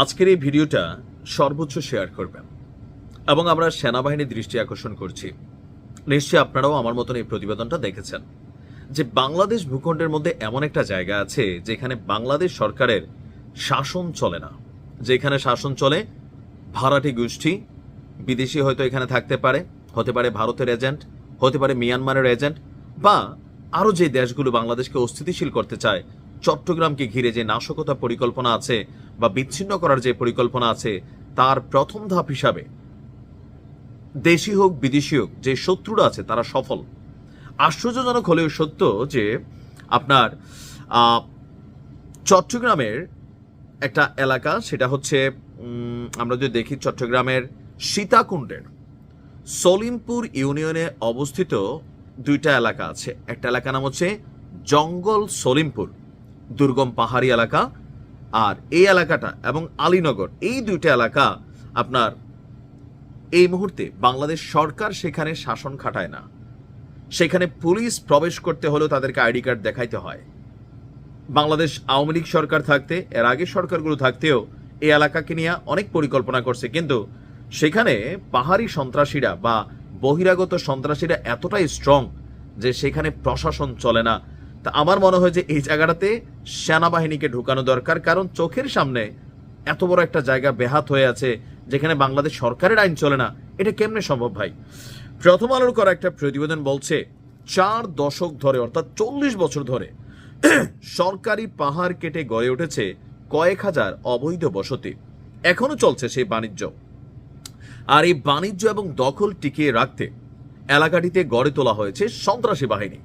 আজকের এই ভিডিওটা সর্বোচ্চ শেয়ার করবেন এবং আমরা সেনাবাহিনীর দৃষ্টি আকর্ষণ করছি। নিশ্চয়ই আপনারাও আমার মতন এই প্রতিবেদনটা দেখেছেন যে বাংলাদেশ ভূখণ্ডের মধ্যে এমন একটা জায়গা আছে যেখানে বাংলাদেশ সরকারের শাসন চলে না। যেখানে শাসন চলে, ভাড়াটি গোষ্ঠী, বিদেশি হয়তো এখানে থাকতে পারে, হতে পারে ভারতের এজেন্ট, হতে পারে মিয়ানমারের এজেন্ট, বা আরও যে দেশগুলো বাংলাদেশকে অস্থিতিশীল করতে চায়, চট্টগ্রামকে ঘিরে যে নাশকতা পরিকল্পনা আছে বা বিচ্ছিন্ন করার যে পরিকল্পনা আছে, তার প্রথম ধাপ হিসাবে দেশি হোক, বিদেশি হোক, যে শত্রুরা আছে, তারা সফল। আশ্চর্যজনক হলেও সত্য যে আপনার চট্টগ্রামের একটা এলাকা, সেটা হচ্ছে আমরা যদি দেখি চট্টগ্রামের সীতাকুণ্ডের, সলিমপুর ইউনিয়নে অবস্থিত দুইটা এলাকা আছে। একটা এলাকা নাম হচ্ছে জঙ্গল সলিমপুর, দুর্গম পাহাড়ি এলাকা আর এই এলাকাটা এবং আলীনগর, এই দুইটা এলাকা আপনার এই মুহূর্তে বাংলাদেশ সরকার সেখানে শাসন খাটায় না। সেখানে পুলিশ প্রবেশ করতে হলেও তাদেরকে আইডি কার্ড দেখাইতে হয়। বাংলাদেশ আওয়ামী লীগ সরকার থাকতে, এর আগে সরকারগুলো থাকতেও এই এলাকাকে নিয়ে অনেক পরিকল্পনা করছে। কিন্তু সেখানে পাহাড়ি সন্ত্রাসীরা বা বহিরাগত সন্ত্রাসীরা এতটাই স্ট্রং যে সেখানে প্রশাসন চলে না। তা আমার মনে হয় যে এই জায়গাটাতে সেনাবাহিনীকে ঢুকানো দরকার, কারণ চোখের সামনে এত বড় একটা জায়গা বেহাত হয়ে আছে যেখানে বাংলাদেশ সরকারের আইন চলে না। এটা কেমনে সম্ভব ভাই? প্রথম আলোর করা একটা প্রতিবেদন বলছে, চার দশক ধরে, অর্থাৎ চল্লিশ বছর ধরে, সরকারি পাহাড় কেটে গড়ে উঠেছে কয়েক হাজার অবৈধ বসতি। এখনও চলছে সেই বাণিজ্য। আর এই বাণিজ্য এবং দখল টিকিয়ে রাখতে এলাকাটিতে গড়ে তোলা হয়েছে সন্ত্রাসী বাহিনী।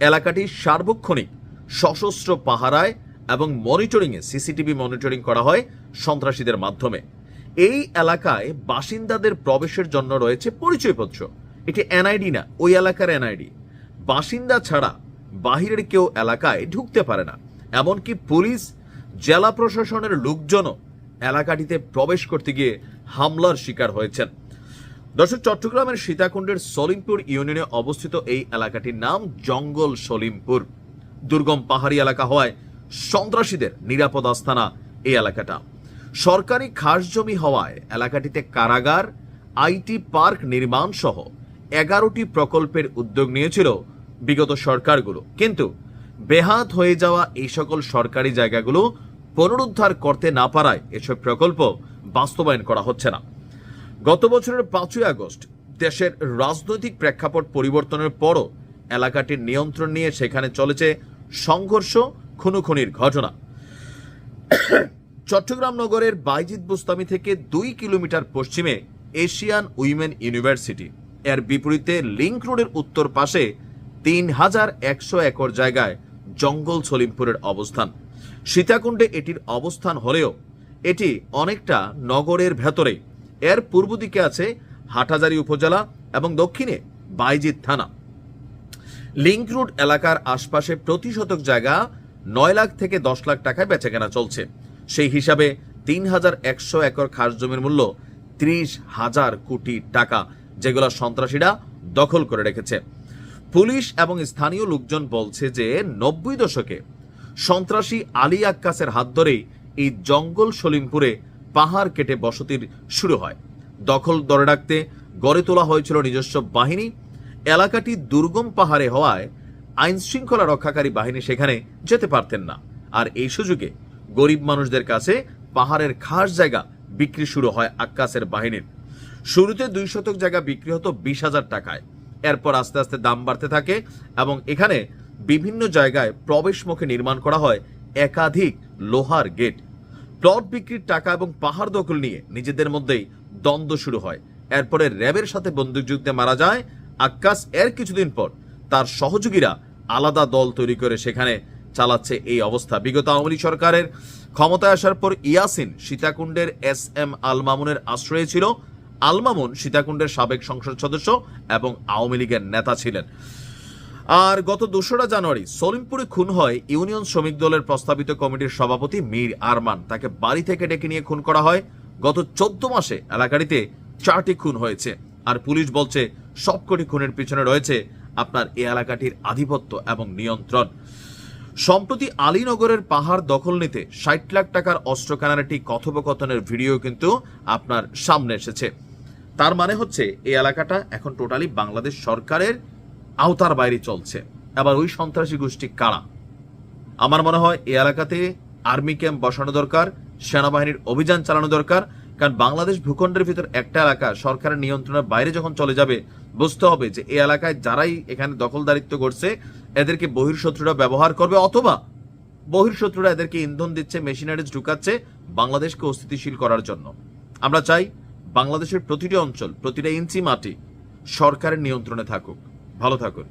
এলাকাটি সার্বক্ষণিক সশস্ত্র পাহারায় এবং মনিটরিংয়ে সিসিটিভি মনিটরিং করা হয় সন্ত্রাসীদের মাধ্যমে। এই এলাকায় বাসিন্দাদের প্রবেশের জন্য রয়েছে পরিচয়পত্র। এটি এনআইডি না, ওই এলাকার এনআইডি। বাসিন্দা ছাড়া বাহিরের কেউ এলাকায় ঢুকতে পারে না। এমনকি পুলিশ, জেলা প্রশাসনের লোকজনও এলাকাটিতে প্রবেশ করতে গিয়ে হামলার শিকার হয়েছেন। দর্শক, চট্টগ্রামের সীতাকুণ্ডের সলিমপুর ইউনিয়নে অবস্থিত এই এলাকাটির নাম জঙ্গল সলিমপুর। দুর্গম পাহাড়ি এলাকা হওয়ায় সন্ত্রাসীদের নিরাপদ আস্থানা এই এলাকাটা। সরকারি খাস জমি হওয়ায় এলাকাটিতে কারাগার, আইটি পার্ক নির্মাণ সহ এগারোটি প্রকল্পের উদ্যোগ নিয়েছিল বিগত সরকারগুলো। কিন্তু বেহাত হয়ে যাওয়া এই সকল সরকারি জায়গাগুলো পুনরুদ্ধার করতে না পারায় এসব প্রকল্প বাস্তবায়ন করা হচ্ছে না। গত বছরের পাঁচই আগস্ট দেশের রাজনৈতিক প্রেক্ষাপট পরিবর্তনের পরও এলাকাটির নিয়ন্ত্রণ নিয়ে সেখানে চলেছে সংঘর্ষ, খুনোখুনির ঘটনা। চট্টগ্রাম নগরের বাইজিদ বুস্তামি থেকে দুই কিলোমিটার পশ্চিমে এশিয়ান উইমেন ইউনিভার্সিটি। এর বিপরীতে লিঙ্ক রোডের উত্তর পাশে তিন হাজার একশো একর জায়গায় জঙ্গল সলিমপুরের অবস্থান। সীতাকুণ্ডে এটির অবস্থান হলেও এটি অনেকটা নগরের ভেতরে এর পূর্ব দিকে আছে হাটাজারি উপজেলা এবং দক্ষিণে বাইজিদ থানা। লিংক রোড এলাকার আশপাশে প্রতি শতক জায়গা নয় লাখ থেকে দশ লাখ টাকায় বেচাকেনা চলছে। সেই হিসাবে তিন হাজার একশো একর খাস জমির মূল্য ত্রিশ হাজার কোটি টাকা, যেগুলো সন্ত্রাসীরা দখল করে রেখেছে। পুলিশ এবং স্থানীয় লোকজন বলছে যে নব্বই দশকে সন্ত্রাসী আলী আক্কাসের হাত ধরেই এই জঙ্গল সলিমপুরে পাহাড় কেটে বসতির শুরু হয়। দখল ধরে রাখতে গড়ে তোলা হয়েছিল নিজস্ব বাহিনী এলাকাটি দুর্গম পাহাড়ে হওয়ায় আইন শৃঙ্খলা রক্ষাকারী বাহিনী সেখানে যেতে পারতেন না। আর এই সুযোগে গরিব মানুষদের কাছে পাহাড়ের খাস জায়গা বিক্রি শুরু হয় আক্কাসের বাহিনীর। শুরুতে দুই শতক জায়গা বিক্রি হতো বিশ হাজার টাকায়। এরপর আস্তে আস্তে দাম বাড়তে থাকে এবং এখানে বিভিন্ন জায়গায় প্রবেশ মুখে নির্মাণ করা হয় একাধিক লোহার গেট। প্লট বিক্রির টাকা এবং পাহাড় দখল নিয়ে নিজেদের মধ্যেই দ্বন্দ্ব শুরু হয়। এরপরে র্যাবের সাথে বন্দুকযুদ্ধে মারা যায় আক্কাস এর কিছুদিন পর তার সহযোগীরা আলাদা দল তৈরি করে সেখানে চালাচ্ছে এই অবস্থা। বিগত আওয়ামী সরকারের ক্ষমতায় আসার পর ইয়াসিন সীতাকুণ্ডের এস এম আল মামুনের আশ্রয়ে ছিল। আল মামুন সীতাকুণ্ডের সাবেক সংসদ সদস্য এবং আওয়ামী লীগের নেতা ছিলেন। আর গত দোসরা জানুয়ারি সলিমপুরে খুন হয় ইউনিয়ন শ্রমিক দলের প্রস্তাবিত কমিটির সভাপতি মীর আরমান। তাকে বাড়ি থেকে ডেকে নিয়ে খুন করা হয়। গত চোদ্দ মাসে এলাকাটিতে চারটি খুন হয়েছে। আর পুলিশ বলছে সবকটি খুনের পিছনে রয়েছে আপনার এ এলাকাটির আধিপত্য এবং নিয়ন্ত্রণ। সম্প্রতি আলীনগরের পাহাড় দখল নিতে ষাট লাখ টাকার অস্ত্র কেনার কথোপকথনের ভিডিও কিন্তু আপনার সামনে এসেছে। তার মানে হচ্ছে এই এলাকাটা এখন টোটালি বাংলাদেশ সরকারের আওতার বাইরে চলছে। আবার ওই সন্ত্রাসী গোষ্ঠী কারা? আমার মনে হয় এই এলাকাতে আর্মি ক্যাম্প বসানো দরকার, সেনাবাহিনীর অভিযান চালানো দরকার কারণ বাংলাদেশ ভূখণ্ডের ভিতর একটা এলাকা সরকারের নিয়ন্ত্রণের বাইরে যখন চলে যাবে, বুঝতে হবে যে এই এলাকায় যারাই এখানে দখলদারিত্ব করছে, এদেরকে বহির্শত্রুরা ব্যবহার করবে অথবা বহির্শত্রুরা এদেরকে ইন্ধন দিচ্ছে, মেশিনারিজ ঢুকাচ্ছে বাংলাদেশকে অস্থিতিশীল করার জন্য। আমরা চাই বাংলাদেশের প্রতিটি অঞ্চল, প্রতিটা ইঞ্চি মাটি সরকারের নিয়ন্ত্রণে থাকুক। ভালো থাকুন।